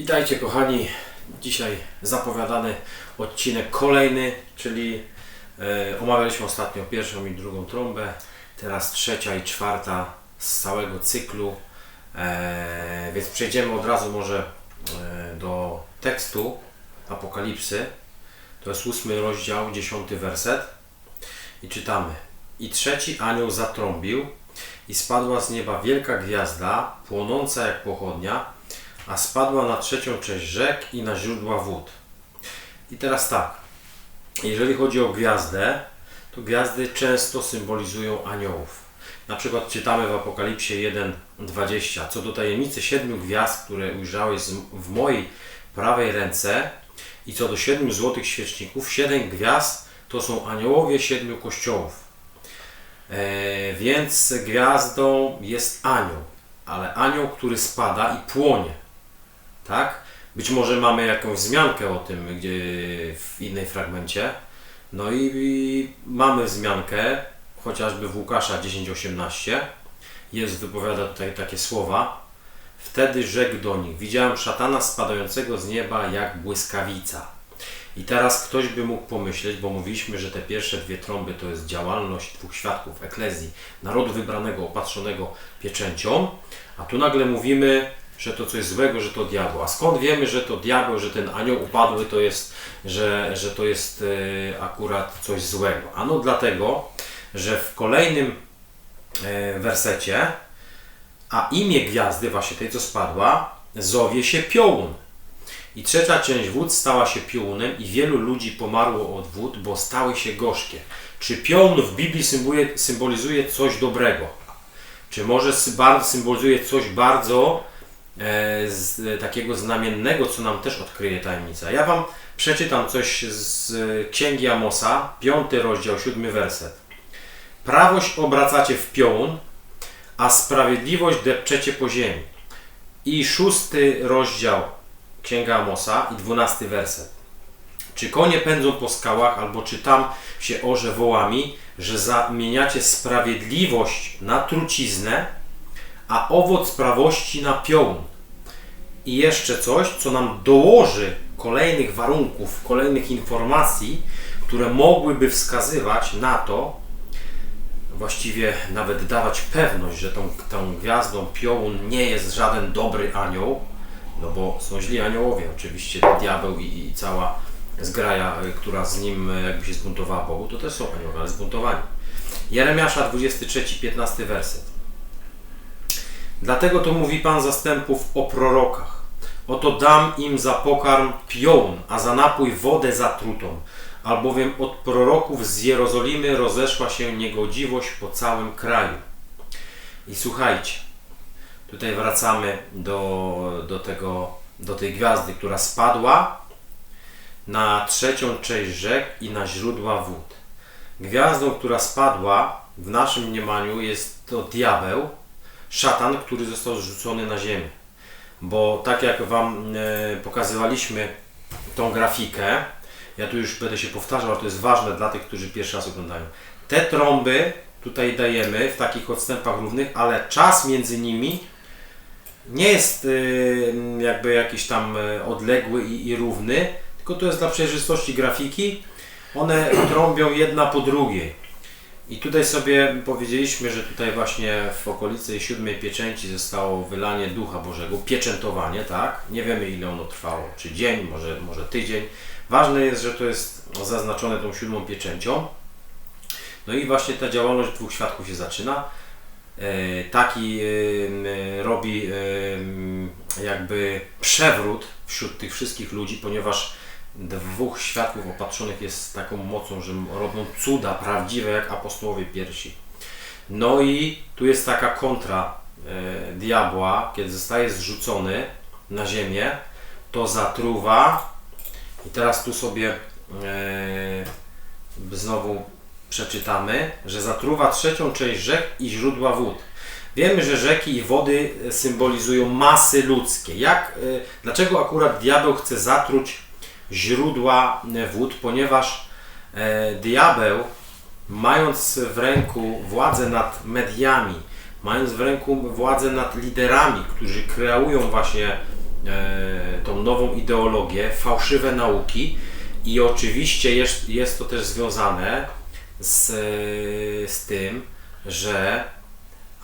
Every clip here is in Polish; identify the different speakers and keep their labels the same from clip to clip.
Speaker 1: Witajcie kochani. Dzisiaj zapowiadany odcinek kolejny, czyli e, omawialiśmy ostatnio pierwszą i drugą trąbę, teraz trzecia i czwarta z całego cyklu. E, więc przejdziemy od razu może e, do tekstu Apokalipsy. To jest ósmy rozdział, dziesiąty werset. I czytamy. I trzeci anioł zatrąbił i spadła z nieba wielka gwiazda, płonąca jak pochodnia, a spadła na trzecią część rzek i na źródła wód. I teraz tak, jeżeli chodzi o gwiazdę, to gwiazdy często symbolizują aniołów. Na przykład czytamy w Apokalipsie 1:20, co do tajemnicy siedmiu gwiazd, które ujrzałeś w mojej prawej ręce i co do siedmiu złotych świeczników, siedem gwiazd to są aniołowie siedmiu kościołów. E, więc gwiazdą jest anioł, ale anioł, który spada i płonie. Tak? Być może mamy jakąś wzmiankę o tym gdzie w innej fragmencie. No i, i mamy wzmiankę, chociażby w Łukasza 10:18. Jest wypowiada tutaj takie słowa. Wtedy rzekł do nich: Widziałem szatana spadającego z nieba jak błyskawica. I teraz ktoś by mógł pomyśleć, bo mówiliśmy, że te pierwsze dwie trąby to jest działalność dwóch świadków eklezji, narodu wybranego, opatrzonego pieczęcią, a tu nagle mówimy, że to coś złego, że to diabeł. A skąd wiemy, że to diabeł, że ten anioł upadły to jest, że, że to jest e, akurat coś złego? Ano dlatego, że w kolejnym e, wersecie, a imię gwiazdy, właśnie tej, co spadła, zowie się Piołun. I trzecia część wód stała się piołunem i wielu ludzi pomarło od wód, bo stały się gorzkie. Czy piołun w Biblii symbolizuje, coś dobrego? Czy może symbolizuje coś bardzo z, e, takiego znamiennego, co nam też odkryje tajemnica? Ja Wam przeczytam coś z e, Księgi Amosa, piąty rozdział, siódmy werset. Prawość obracacie w piołun, a sprawiedliwość depczecie po ziemi. I szósty rozdział Księga Amosa i dwunasty werset. Czy konie pędzą po skałach, albo czy tam się orze wołami, że zamieniacie sprawiedliwość na truciznę, a owoc prawości na piołun. I jeszcze coś, co nam dołoży kolejnych warunków, kolejnych informacji, które mogłyby wskazywać na to, właściwie nawet dawać pewność, że tą, tą gwiazdą piołun nie jest żaden dobry anioł, no bo są źli aniołowie, oczywiście diabeł i, i cała zgraja, y, która z nim y, jakby się zbuntowała Bogu, to też są aniołowie, ale zbuntowani. Jeremiasza 23, 15 werset. Dlatego to mówi Pan zastępów o prorokach. Oto dam im za pokarm piołun, a za napój wodę zatrutą. Albowiem od proroków z Jerozolimy rozeszła się niegodziwość po całym kraju. I słuchajcie, tutaj wracamy do, do, tego, do tej gwiazdy, która spadła na trzecią część rzek i na źródła wód. Gwiazdą, która spadła w naszym mniemaniu jest to diabeł, szatan, który został zrzucony na ziemię. Bo tak jak Wam e, pokazywaliśmy tą grafikę, ja tu już będę się powtarzał, ale to jest ważne dla tych, którzy pierwszy raz oglądają. Te trąby tutaj dajemy w takich odstępach równych, ale czas między nimi nie jest y, jakby jakiś tam y, odległy i, i równy, tylko to jest dla przejrzystości grafiki. One trąbią jedna po drugiej. I tutaj sobie powiedzieliśmy, że tutaj właśnie w okolicy siódmej pieczęci zostało wylanie Ducha Bożego, pieczętowanie, tak? Nie wiemy ile ono trwało, czy dzień, może, może tydzień. Ważne jest, że to jest zaznaczone tą siódmą pieczęcią. No i właśnie ta działalność dwóch świadków się zaczyna. E, Taki robi jakby przewrót wśród tych wszystkich ludzi, ponieważ dwóch świadków opatrzonych jest taką mocą, że robią cuda prawdziwe jak apostołowie piersi. No i tu jest taka kontra e, diabła, kiedy zostaje zrzucony na ziemię, to zatruwa i teraz tu sobie e, znowu przeczytamy, że zatruwa trzecią część rzek i źródła wód. Wiemy, że rzeki i wody symbolizują masy ludzkie. Jak, e, dlaczego akurat diabeł chce zatruć źródła e, wód? Ponieważ e, diabeł, mając w ręku władzę nad mediami, mając w ręku władzę nad liderami, którzy kreują właśnie e, tą nową ideologię, fałszywe nauki i oczywiście jest, jest to też związane z, z tym, że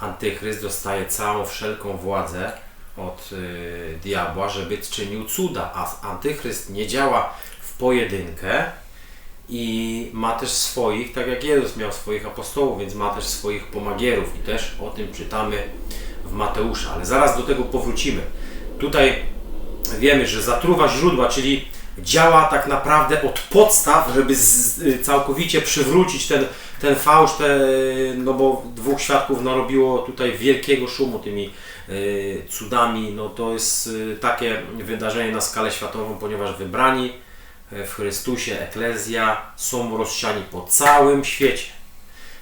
Speaker 1: Antychryst dostaje całą wszelką władzę od y, diabła, żeby czynił cuda, a Antychryst nie działa w pojedynkę i ma też swoich, tak jak Jezus miał swoich apostołów, więc ma też swoich pomagierów i też o tym czytamy w Mateusza, ale zaraz do tego powrócimy. Tutaj wiemy, że zatruwa źródła, czyli działa tak naprawdę od podstaw, żeby z, całkowicie przywrócić ten, ten fałsz, te, no bo dwóch świadków narobiło tutaj wielkiego szumu tymi y, cudami. No to jest y, takie wydarzenie na skalę światową, ponieważ wybrani w Chrystusie, Eklezja są rozsiani po całym świecie.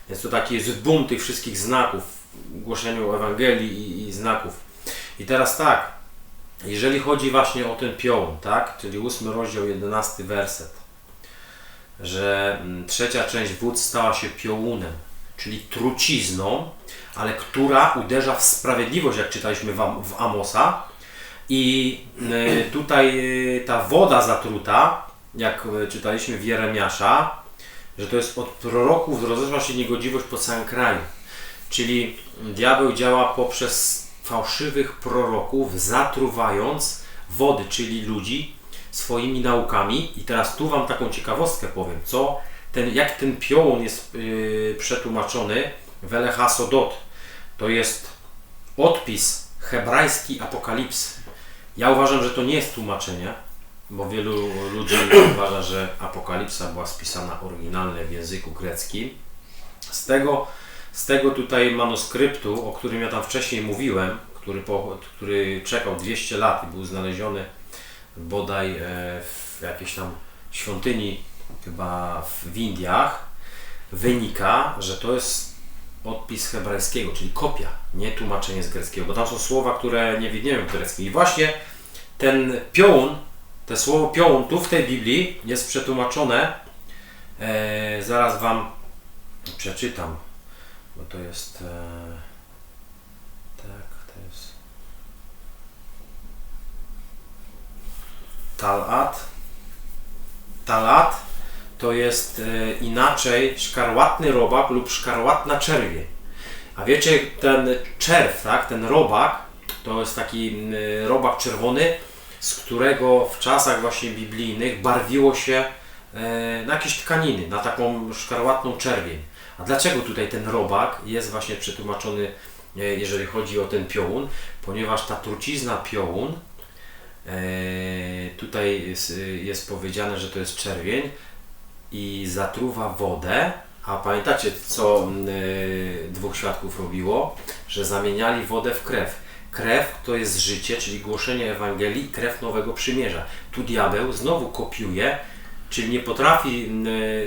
Speaker 1: Więc to taki jest boom tych wszystkich znaków, głoszeniu Ewangelii i, i znaków. I teraz tak, jeżeli chodzi właśnie o ten piołun, tak, czyli 8 rozdział, 11 werset, że mm, trzecia część wód stała się piołunem, czyli trucizną, ale która uderza w sprawiedliwość, jak czytaliśmy w Amosa. I y, tutaj y, ta woda zatruta, jak y, czytaliśmy w Jeremiasza, że to jest od proroków rozeszła się niegodziwość po całym kraju. Czyli diabeł działa poprzez fałszywych proroków, zatruwając wody, czyli ludzi, swoimi naukami. I teraz tu Wam taką ciekawostkę powiem, co ten, jak ten piołun jest yy, przetłumaczony w Elechasodot. To jest odpis hebrajski apokalipsy. Ja uważam, że to nie jest tłumaczenie, bo wielu ludzi uważa, że apokalipsa była spisana oryginalnie w języku greckim. Z tego z tego tutaj manuskryptu, o którym ja tam wcześniej mówiłem, który, po, który czekał 200 lat i był znaleziony bodaj e, w jakiejś tam świątyni, chyba w Indiach, wynika, że to jest odpis hebrajskiego, czyli kopia, nie tłumaczenie z greckiego, bo tam są słowa, które nie widnieją w greckim. I właśnie ten piołun, to słowo piołun tu w tej Biblii jest przetłumaczone, e, zaraz Wam przeczytam, bo to jest. E, tak, to jest. Talat. Talat to jest e, inaczej szkarłatny robak lub szkarłatna czerwie. A wiecie, ten czerw, tak, ten robak, to jest taki robak czerwony, z którego w czasach właśnie biblijnych barwiło się e, na jakieś tkaniny, na taką szkarłatną czerwień. A dlaczego tutaj ten robak jest właśnie przetłumaczony, e, jeżeli chodzi o ten piołun? Ponieważ ta trucizna piołun, e, tutaj jest, jest powiedziane, że to jest czerwień i zatruwa wodę, a pamiętacie, co e, dwóch świadków robiło? Że zamieniali wodę w krew. Krew to jest życie, czyli głoszenie Ewangelii krew Nowego Przymierza. Tu diabeł znowu kopiuje, czyli nie potrafi,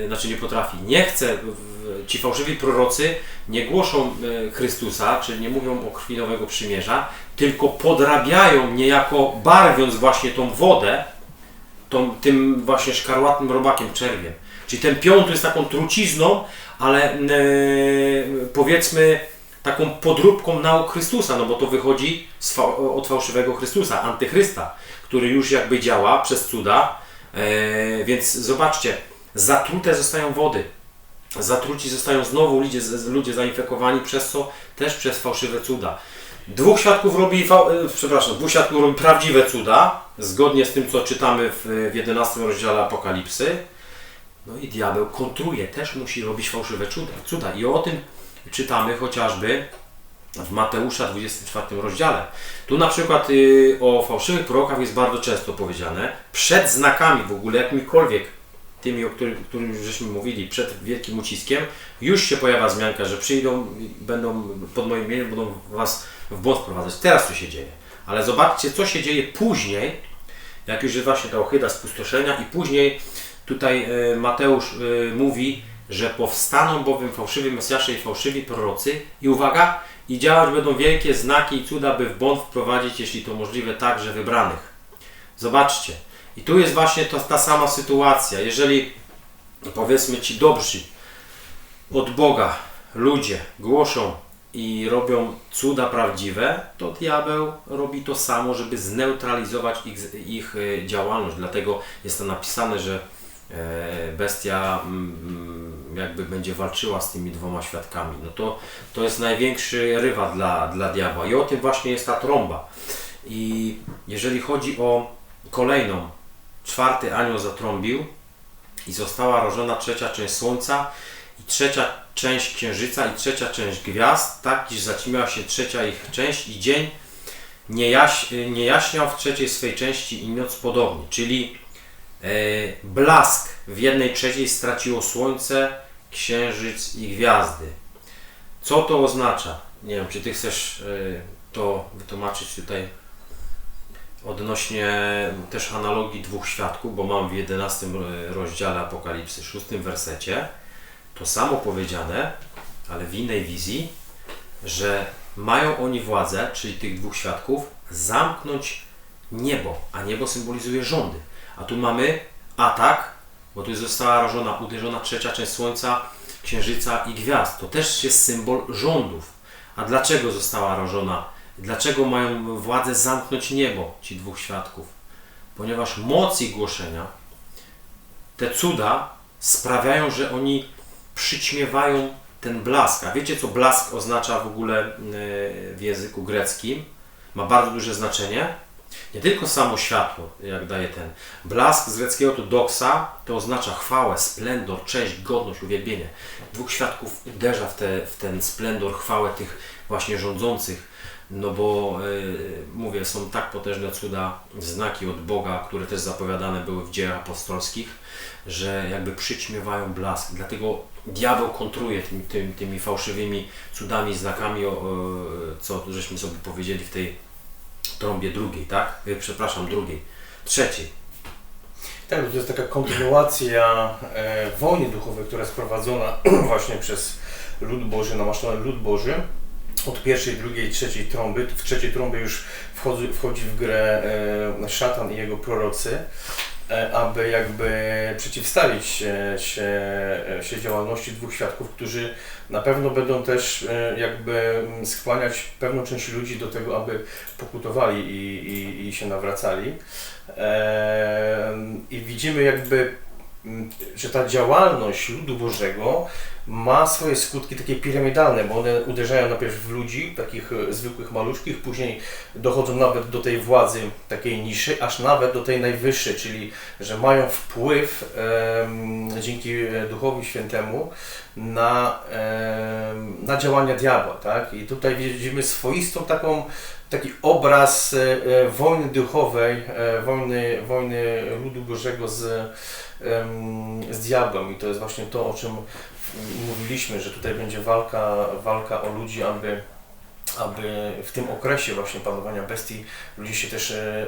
Speaker 1: znaczy nie potrafi, nie chce ci fałszywi prorocy nie głoszą e, Chrystusa, czyli nie mówią o krwi nowego przymierza, tylko podrabiają niejako barwiąc właśnie tą wodę tą, tym właśnie szkarłatnym robakiem, czerwiem. Czyli ten pion to jest taką trucizną, ale e, powiedzmy taką podróbką nauk Chrystusa, no bo to wychodzi fa od fałszywego Chrystusa, antychrysta, który już jakby działa przez cuda. E, więc zobaczcie, zatrute zostają wody zatruci zostają znowu ludzie, ludzie zainfekowani, przez co też przez fałszywe cuda. Dwóch świadków robi, e, przepraszam, dwóch świadków robi prawdziwe cuda, zgodnie z tym, co czytamy w, w 11 rozdziale Apokalipsy. No i diabeł kontruje, też musi robić fałszywe cuda. cuda. I o tym czytamy chociażby w Mateusza 24 rozdziale. Tu na przykład y, o fałszywych prorokach jest bardzo często powiedziane, przed znakami w ogóle jakimikolwiek tymi, o których, którym już żeśmy mówili przed wielkim uciskiem, już się pojawia zmianka, że przyjdą, będą pod moim imieniem, będą Was w błąd wprowadzać. Teraz to się dzieje. Ale zobaczcie, co się dzieje później, jak już jest właśnie ta ochyda spustoszenia i później tutaj e, Mateusz e, mówi, że powstaną bowiem fałszywi Mesjasze i fałszywi prorocy i uwaga, i działać będą wielkie znaki i cuda, by w błąd wprowadzić, jeśli to możliwe, także wybranych. Zobaczcie, i tu jest właśnie to, ta sama sytuacja. Jeżeli powiedzmy ci dobrzy od Boga ludzie głoszą i robią cuda prawdziwe, to diabeł robi to samo, żeby zneutralizować ich, ich e, działalność. Dlatego jest to napisane, że e, bestia mm, jakby będzie walczyła z tymi dwoma świadkami. No to, to jest największy rywal dla, dla diabła. I o tym właśnie jest ta trąba. I jeżeli chodzi o kolejną, czwarty anioł zatrąbił i została rożona trzecia część słońca i trzecia część księżyca i trzecia część gwiazd, tak iż zaćmiła się trzecia ich część i dzień nie, jaś, nie jaśniał w trzeciej swej części i noc podobnie, czyli e, blask w jednej trzeciej straciło słońce, księżyc i gwiazdy. Co to oznacza? Nie wiem, czy Ty chcesz e, to wytłumaczyć tutaj odnośnie też analogii dwóch świadków, bo mam w 11 rozdziale Apokalipsy, 6 wersecie, to samo powiedziane, ale w innej wizji, że mają oni władzę, czyli tych dwóch świadków, zamknąć niebo, a niebo symbolizuje rządy. A tu mamy atak, bo tu została rażona, uderzona trzecia część Słońca, Księżyca i gwiazd. To też jest symbol rządów. A dlaczego została rażona? Dlaczego mają władzę zamknąć niebo, ci dwóch świadków? Ponieważ moc ich głoszenia, te cuda sprawiają, że oni przyćmiewają ten blask. A wiecie, co blask oznacza w ogóle e, w języku greckim? Ma bardzo duże znaczenie. Nie tylko samo światło, jak daje ten. Blask z greckiego to to oznacza chwałę, splendor, cześć, godność, uwielbienie. Dwóch świadków uderza w, te, w ten splendor, chwałę tych właśnie rządzących, no bo yy, mówię, są tak potężne cuda, znaki od Boga, które też zapowiadane były w dziejach apostolskich, że jakby przyćmiewają blask. Dlatego diabeł kontruje tymi, tymi, tymi fałszywymi cudami, znakami, co żeśmy sobie powiedzieli w tej trąbie drugiej, tak? Y, przepraszam, drugiej, trzeciej.
Speaker 2: Tak, to jest taka kontynuacja e, wojny duchowej, która jest prowadzona właśnie przez lud Boży, namaszczony lud Boży. Od pierwszej, drugiej, trzeciej trąby. W trzeciej trąbie już wchodzi, wchodzi w grę e, szatan i jego prorocy. E, aby jakby przeciwstawić się, się, e, się działalności dwóch świadków, którzy na pewno będą też e, jakby skłaniać pewną część ludzi do tego, aby pokutowali i, i, i się nawracali. I widzimy jakby, że ta działalność ludu Bożego ma swoje skutki takie piramidalne, bo one uderzają najpierw w ludzi, takich e, zwykłych maluczkich, później dochodzą nawet do tej władzy takiej niszy, aż nawet do tej najwyższej, czyli że mają wpływ e, dzięki Duchowi Świętemu na, e, na działania diabła. Tak? I tutaj widzimy swoistą taką taki obraz e, wojny duchowej, e, wojny, wojny ludu Bożego z, z diabłem. I to jest właśnie to, o czym mówiliśmy, że tutaj będzie walka, walka o ludzi, aby, aby w tym okresie właśnie panowania bestii ludzie się też e,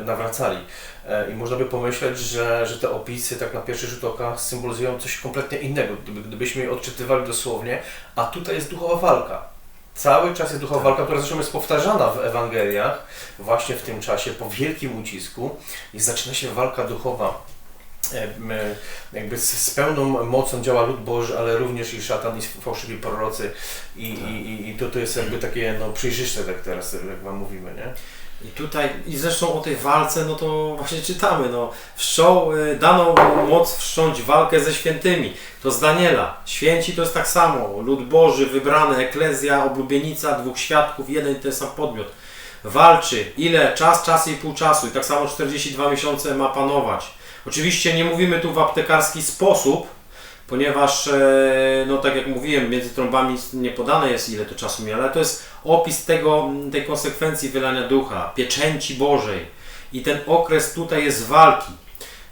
Speaker 2: e, nawracali. E, I można by pomyśleć, że, że te opisy tak na pierwszy rzut oka symbolizują coś kompletnie innego, gdybyśmy je odczytywali dosłownie, a tutaj jest duchowa walka. Cały czas jest duchowa walka, która zresztą jest powtarzana w Ewangeliach właśnie w tym czasie, po wielkim ucisku i zaczyna się walka duchowa E, jakby z, pełną mocą działa lud Boży, ale również i szatan i fałszywi prorocy i, tak. i, i to, to jest jakby takie no, przejrzyste tak teraz, jak Wam mówimy, nie?
Speaker 1: I tutaj, i zresztą o tej walce, no to właśnie czytamy, no, wszczął, y, dano mu moc wszcząć walkę ze świętymi. To z Daniela. Święci to jest tak samo. Lud Boży, wybrany, eklezja, oblubienica, dwóch świadków, jeden i ten sam podmiot. Walczy. Ile? Czas, czas i pół czasu. I tak samo 42 miesiące ma panować. Oczywiście nie mówimy tu w aptekarski sposób, ponieważ, e, no tak jak mówiłem, między trąbami nie podane jest ile to czasu mija, ale to jest opis tego, tej konsekwencji wylania ducha, pieczęci Bożej. I ten okres tutaj jest walki.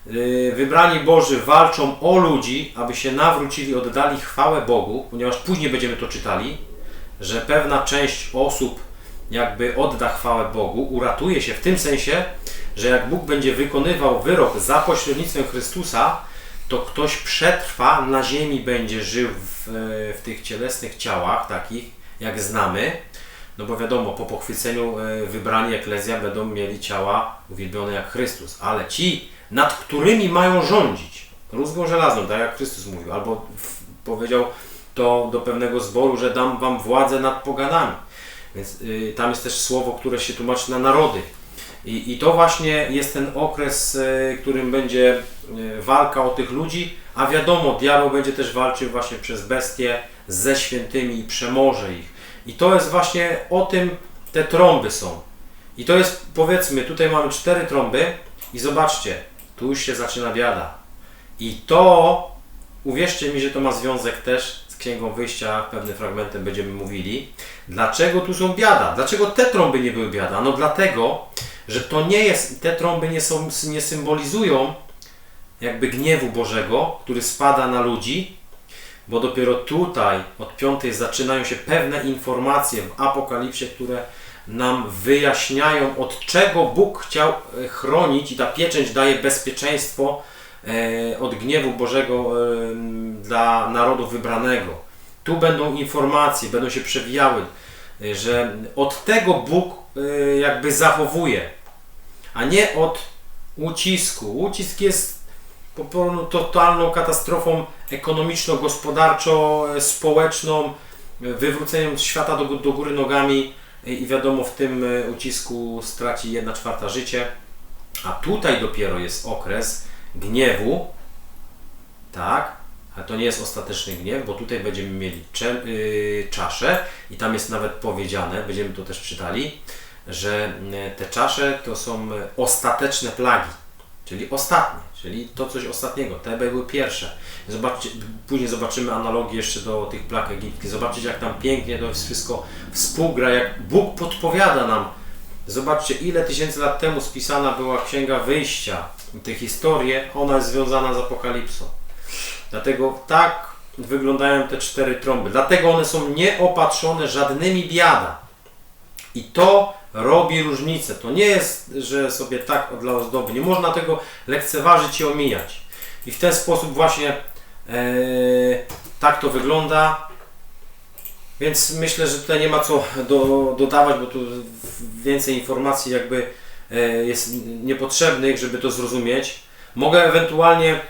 Speaker 1: E, wybrani Boży walczą o ludzi, aby się nawrócili, oddali chwałę Bogu, ponieważ później będziemy to czytali, że pewna część osób jakby odda chwałę Bogu, uratuje się w tym sensie, że jak Bóg będzie wykonywał wyrok za pośrednictwem Chrystusa, to ktoś przetrwa, na ziemi będzie żył w, w tych cielesnych ciałach, takich jak znamy, no bo wiadomo, po pochwyceniu e, wybrani eklezja będą mieli ciała uwielbione jak Chrystus, ale ci, nad którymi mają rządzić, rózgą żelazną, tak jak Chrystus mówił, albo powiedział to do pewnego zboru, że dam wam władzę nad poganami. Więc y, tam jest też słowo, które się tłumaczy na narody. I, I to właśnie jest ten okres, y, którym będzie y, walka o tych ludzi, a wiadomo, diabeł będzie też walczył właśnie przez bestie ze świętymi i przemoże ich. I to jest właśnie o tym te trąby są. I to jest, powiedzmy, tutaj mamy cztery trąby i zobaczcie, tu już się zaczyna biada. I to, uwierzcie mi, że to ma związek też Księgą Wyjścia, pewnym fragmentem będziemy mówili. Dlaczego tu są biada? Dlaczego te trąby nie były biada? No dlatego, że to nie jest, te trąby nie, są, nie symbolizują jakby gniewu Bożego, który spada na ludzi, bo dopiero tutaj od piątej zaczynają się pewne informacje w Apokalipsie, które nam wyjaśniają, od czego Bóg chciał e, chronić i ta pieczęć daje bezpieczeństwo od gniewu Bożego e, dla narodu wybranego. Tu będą informacje, będą się przewijały, e, że od tego Bóg e, jakby zachowuje, a nie od ucisku. Ucisk jest totalną katastrofą ekonomiczno-gospodarczo-społeczną, wywróceniem świata do, do góry nogami i wiadomo w tym e, ucisku straci 1 czwarta życie. A tutaj dopiero jest okres gniewu, tak, ale to nie jest ostateczny gniew, bo tutaj będziemy mieli cze, yy, czaszę i tam jest nawet powiedziane, będziemy to też czytali, że y, te czasze to są ostateczne plagi, czyli ostatnie, czyli to coś ostatniego, te były pierwsze. Zobaczcie, później zobaczymy analogię jeszcze do tych plag egipskich. Zobaczcie jak tam pięknie to jest wszystko współgra, jak Bóg podpowiada nam. Zobaczcie ile tysięcy lat temu spisana była Księga Wyjścia. Te historie, ona jest związana z Apokalipsą. Dlatego tak wyglądają te cztery trąby. Dlatego one są nieopatrzone żadnymi biada. I to robi różnicę. To nie jest, że sobie tak dla ozdoby. Nie można tego lekceważyć i omijać. I w ten sposób właśnie e, tak to wygląda. Więc myślę, że tutaj nie ma co do, dodawać, bo tu więcej informacji jakby jest niepotrzebnych, żeby to zrozumieć. Mogę ewentualnie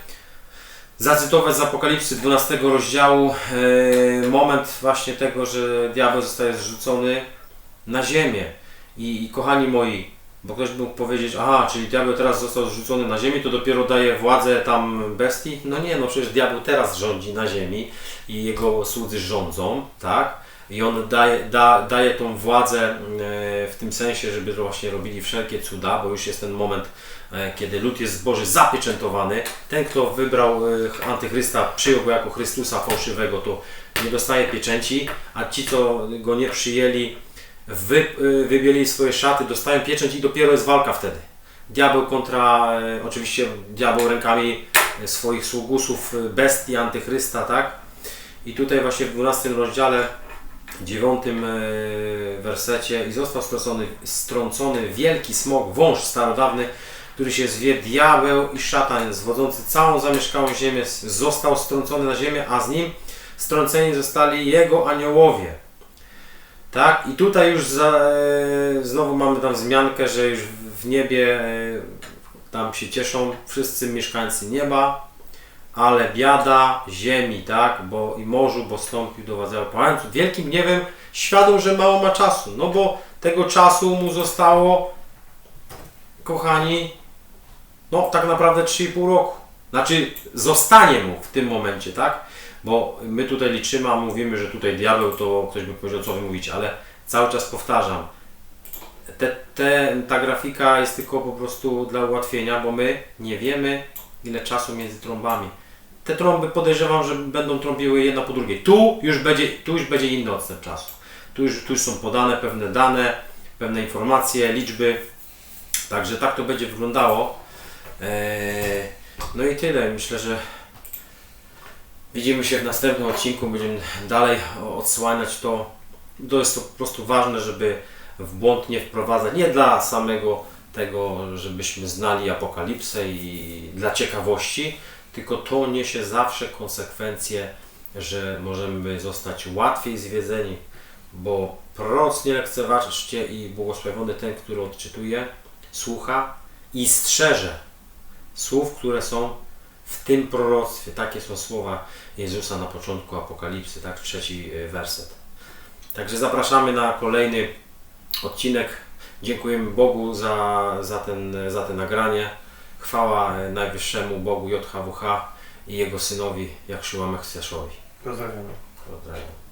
Speaker 1: zacytować z Apokalipsy 12 rozdziału e, moment właśnie tego, że diabeł zostaje zrzucony na ziemię. I, I kochani moi, bo ktoś mógł powiedzieć, aha, czyli diabeł teraz został zrzucony na ziemię, to dopiero daje władzę tam bestii? No nie, no przecież diabeł teraz rządzi na ziemi i jego słudzy rządzą, tak? I on daje, da, daje tą władzę e, w tym sensie, żeby właśnie robili wszelkie cuda, bo już jest ten moment, e, kiedy lud jest Boży zapieczętowany. Ten, kto wybrał e, Antychrysta, przyjął go jako Chrystusa fałszywego, to nie dostaje pieczęci, a ci, co go nie przyjęli, wy, wybieli swoje szaty, dostają pieczęć i dopiero jest walka wtedy. Diabeł kontra, oczywiście diabeł rękami swoich sługusów, bestii, antychrysta, tak? I tutaj właśnie w 12 rozdziale, 9 e, wersecie i został strącony, strącony wielki smok, wąż starodawny, który się zwie diabeł i szatan, zwodzący całą zamieszkałą ziemię, został strącony na ziemię, a z nim strąceni zostali jego aniołowie. Tak, i tutaj już za, e, znowu mamy tam wzmiankę, że już w niebie e, tam się cieszą wszyscy mieszkańcy nieba, ale biada ziemi, tak, bo i morzu, bo stąpił do władzy pałęców. Wielkim gniewem świadom, że mało ma czasu, no bo tego czasu mu zostało, kochani, no tak naprawdę 3,5 roku. Znaczy, zostanie mu w tym momencie, tak? Bo my tutaj liczymy, a mówimy, że tutaj diabeł to ktoś by powiedział, co wy mówicie, ale cały czas powtarzam. Te, te, ta grafika jest tylko po prostu dla ułatwienia, bo my nie wiemy, ile czasu między trąbami. Te trąby podejrzewam, że będą trąbiły jedna po drugiej. Tu już będzie, tu już będzie inny odstęp czasu. Tu już, tu już są podane pewne dane, pewne informacje, liczby. Także tak to będzie wyglądało. Eee, no i tyle. Myślę, że widzimy się w następnym odcinku. Będziemy dalej odsłaniać to. To jest to po prostu ważne, żeby w błąd nie wprowadzać. Nie dla samego tego, żebyśmy znali apokalipsę i dla ciekawości, tylko to niesie zawsze konsekwencje, że możemy zostać łatwiej zwiedzeni, bo proroc nie lekceważcie i błogosławiony ten, który odczytuje, słucha i strzeże słów, które są w tym proroctwie. Takie są słowa Jezusa na początku Apokalipsy, tak? Trzeci e, werset. Także zapraszamy na kolejny odcinek. Dziękujemy Bogu za, za, ten, za te nagranie. Chwała e, Najwyższemu Bogu JHWH i Jego Synowi Jakszyła Mechcjaszowi.
Speaker 2: Pozdrawiam.
Speaker 1: Pozdrawiam.